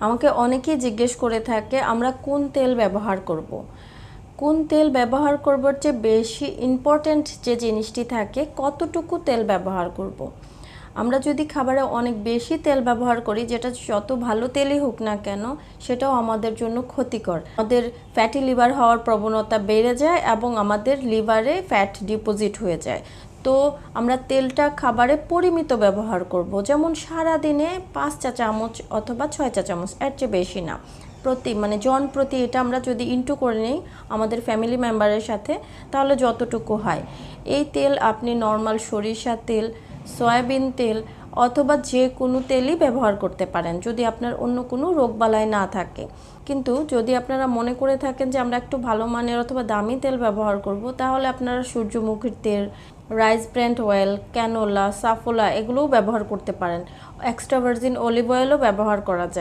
আমাকে অনেকেই জিজ্ঞেস করে থাকে, আমরা কোন তেল ব্যবহার করব। কোন তেল ব্যবহার করবার চেয়ে বেশি ইম্পর্ট্যান্ট যে জিনিসটি থাকে, কতটুকু তেল ব্যবহার করব। আমরা যদি খাবারে অনেক বেশি তেল ব্যবহার করি, যেটা যত ভালো তেলই হোক না কেন, সেটাও আমাদের জন্য ক্ষতিকর আমাদের ফ্যাটি লিভার হওয়ার প্রবণতা বেড়ে যায় এবং আমাদের লিভারে ফ্যাট ডিপোজিট হয়ে যায় তো আমরা তেলটা খাবারে পরিমিত ব্যবহার করব। যেমন সারা দিনে পাঁচ চা চামচ অথবা ছয় চা চামচ, এর চেয়ে বেশি না। প্রতি মানে জন প্রতি এটা আমরা যদি ইনটু করে নিই আমাদের ফ্যামিলি মেম্বারের সাথে, তাহলে যতটুকু হয়। এই তেল আপনি নর্মাল সরিষা তেল, সয়াবিন তেল অথবা যে কোনো তেলই ব্যবহার করতে পারেন, যদি আপনার অন্য কোনো রোগবালাই না থাকে। কিন্তু যদি আপনারা মনে করে থাকেন যে আমরা একটু ভালো মানের অথবা দামি তেল ব্যবহার করব, তাহলে আপনারা সূর্যমুখীর তেল, rice bran oil, canola, Saffola এগুলোও ব্যবহার করতে পারেন। এক্সট্রা ভার্জিন অলিভ অয়েলও ব্যবহার করা যায়।